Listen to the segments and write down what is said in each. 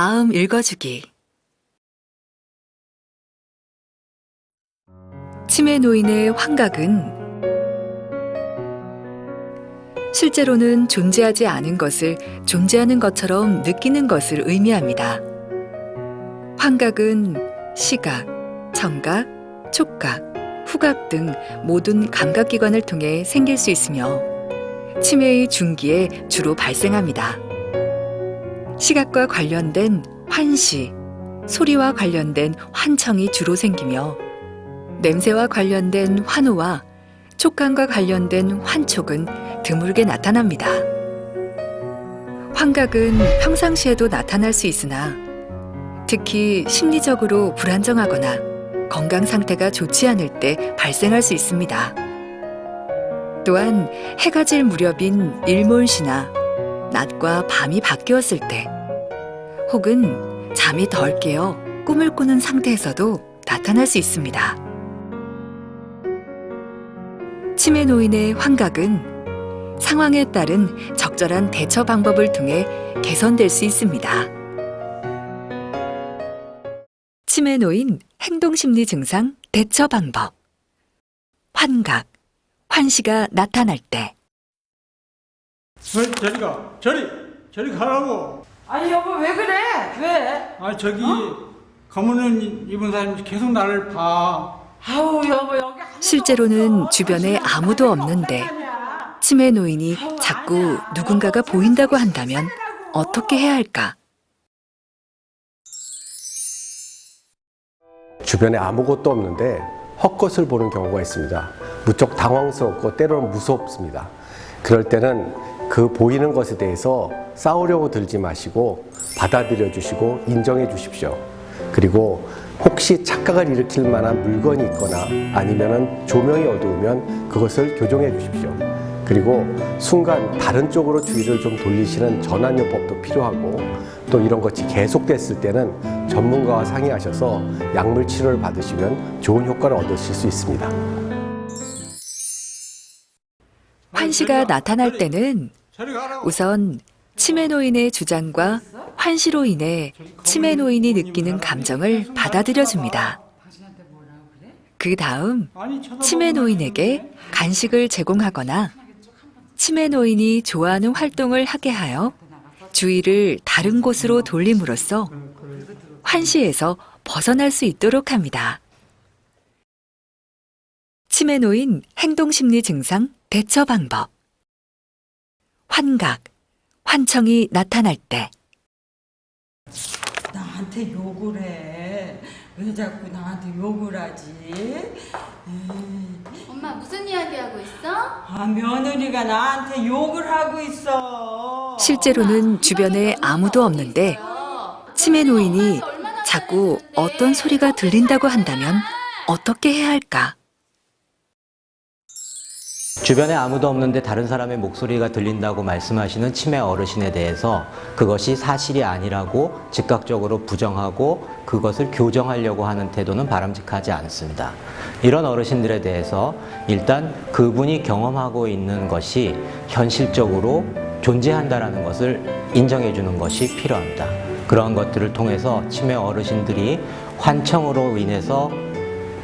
마음 읽어주기. 치매 노인의 환각은 실제로는 존재하지 않은 것을 존재하는 것처럼 느끼는 것을 의미합니다. 환각은 시각, 청각, 촉각, 후각 등 모든 감각기관을 통해 생길 수 있으며 치매의 중기에 주로 발생합니다. 시각과 관련된 환시, 소리와 관련된 환청이 주로 생기며 냄새와 관련된 환호와 촉감과 관련된 환촉은 드물게 나타납니다. 환각은 평상시에도 나타날 수 있으나 특히 심리적으로 불안정하거나 건강 상태가 좋지 않을 때 발생할 수 있습니다. 또한 해가 질 무렵인 일몰시나 낮과 밤이 바뀌었을 때 혹은 잠이 덜 깨어 꿈을 꾸는 상태에서도 나타날 수 있습니다. 치매 노인의 환각은 상황에 따른 적절한 대처 방법을 통해 개선될 수 있습니다. 치매 노인 행동심리 증상 대처 방법. 환각, 환시가 나타날 때. 저, 저리 가. 저리. 저리 가라고. 아니 여보 왜 그래? 왜? 아, 저기, 가문은 입은 사람이 계속 나를 봐. 아우 여보 여기 아무도 실제로는 없어. 주변에 아무도 없는데. 치매 노인이 자꾸 누군가가 보인다고 한다면 어떻게 해야 할까? 주변에 아무것도 없는데 헛것을 보는 경우가 있습니다. 무척 당황스럽고 때로는 무섭습니다. 그럴 때는 그 보이는 것에 대해서 싸우려고 들지 마시고 받아들여 주시고 인정해 주십시오. 그리고 혹시 착각을 일으킬 만한 물건이 있거나 아니면은 조명이 어두우면 그것을 교정해 주십시오. 그리고 순간 다른 쪽으로 주의를 좀 돌리시는 전환요법도 필요하고 또 이런 것이 계속됐을 때는 전문가와 상의하셔서 약물 치료를 받으시면 좋은 효과를 얻으실 수 있습니다. 환시가 나타날 때는. 우선 치매 노인의 주장과 환시로 인해 치매 노인이 느끼는 감정을 받아들여 줍니다. 그 다음 치매 노인에게 간식을 제공하거나 치매 노인이 좋아하는 활동을 하게 하여 주의를 다른 곳으로 돌림으로써 환시에서 벗어날 수 있도록 합니다. 치매 노인 행동심리 증상 대처 방법. 환각, 환청이 나타날 때 나한테 욕을 해. 왜 자꾸 나한테 욕을 하지? 에이, 엄마 무슨 이야기 하고 있어? 아 며느리가 나한테 욕을 하고 있어. 실제로는 주변에 아무도 없는데 치매 노인이 자꾸 어떤 소리가 들린다고 한다면 어떻게 해야 할까? 주변에 아무도 없는데 다른 사람의 목소리가 들린다고 말씀하시는 치매 어르신에 대해서 그것이 사실이 아니라고 즉각적으로 부정하고 그것을 교정하려고 하는 태도는 바람직하지 않습니다. 이런 어르신들에 대해서 일단 그분이 경험하고 있는 것이 현실적으로 존재한다라는 것을 인정해 주는 것이 필요합니다. 그러한 것들을 통해서 치매 어르신들이 환청으로 인해서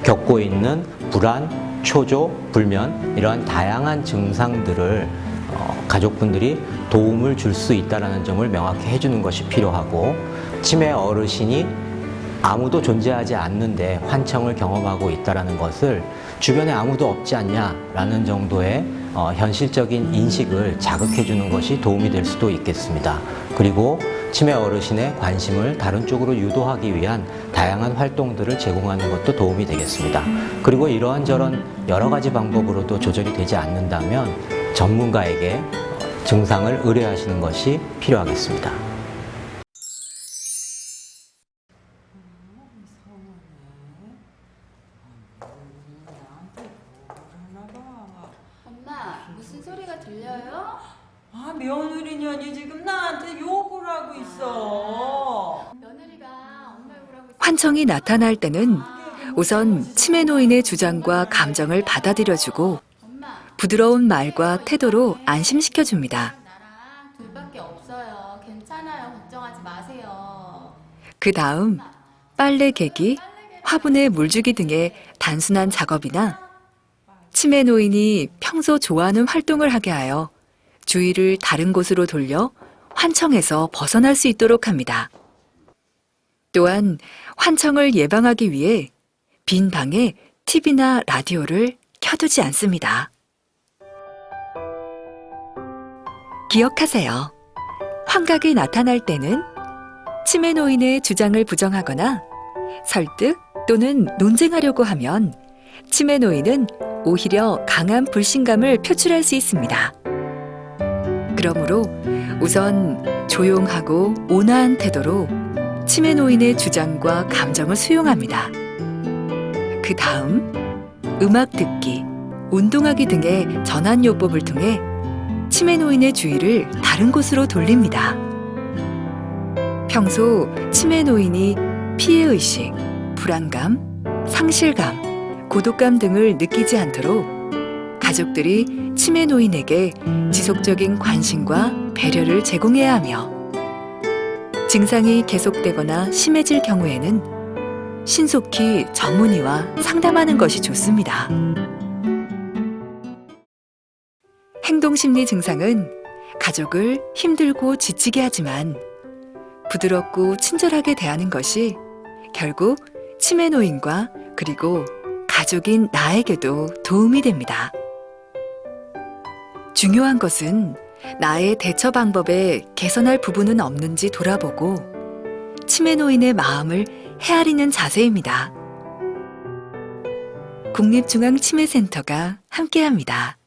겪고 있는 불안, 초조, 불면 이러한 다양한 증상들을 어, 가족분들이 도움을 줄 수 있다는 점을 명확히 해주는 것이 필요하고 치매 어르신이 아무도 존재하지 않는데 환청을 경험하고 있다는 것을 주변에 아무도 없지 않냐라는 정도의 어, 현실적인 인식을 자극해 주는 것이 도움이 될 수도 있겠습니다. 그리고 치매 어르신의 관심을 다른 쪽으로 유도하기 위한 다양한 활동들을 제공하는 것도 도움이 되겠습니다. 그리고 이러한 저런 여러 가지 방법으로도 조절이 되지 않는다면 전문가에게 증상을 의뢰하시는 것이 필요하겠습니다. 엄마 무슨 소리가 들려요? 아 며느리년이 지금 나한테 욕 을 하고 있어. 환청이 나타날 때는 우선 치매 노인의 주장과 감정을 받아들여주고 부드러운 말과 태도로 안심시켜줍니다. 그 다음 빨래 개기, 화분에 물 주기 등의 단순한 작업이나 치매 노인이 평소 좋아하는 활동을 하게 하여 주의를 다른 곳으로 돌려 환청에서 벗어날 수 있도록 합니다. 또한 환청을 예방하기 위해 빈 방에 TV나 라디오를 켜두지 않습니다. 기억하세요. 환각이 나타날 때는 치매 노인의 주장을 부정하거나 설득 또는 논쟁하려고 하면 치매 노인은 오히려 강한 불신감을 표출할 수 있습니다. 그러므로 우선 조용하고 온화한 태도로 치매 노인의 주장과 감정을 수용합니다. 그 다음 음악 듣기, 운동하기 등의 전환 요법을 통해 치매 노인의 주의를 다른 곳으로 돌립니다. 평소 치매 노인이 피해의식, 불안감, 상실감, 고독감 등을 느끼지 않도록 가족들이 치매 노인에게 지속적인 관심과 배려를 제공해야 하며 증상이 계속되거나 심해질 경우에는 신속히 전문의와 상담하는 것이 좋습니다. 행동심리 증상은 가족을 힘들고 지치게 하지만 부드럽고 친절하게 대하는 것이 결국 치매 노인과 그리고 가족인 나에게도 도움이 됩니다. 중요한 것은 나의 대처 방법에 개선할 부분은 없는지 돌아보고 치매 노인의 마음을 헤아리는 자세입니다. 국립중앙치매센터가 함께합니다.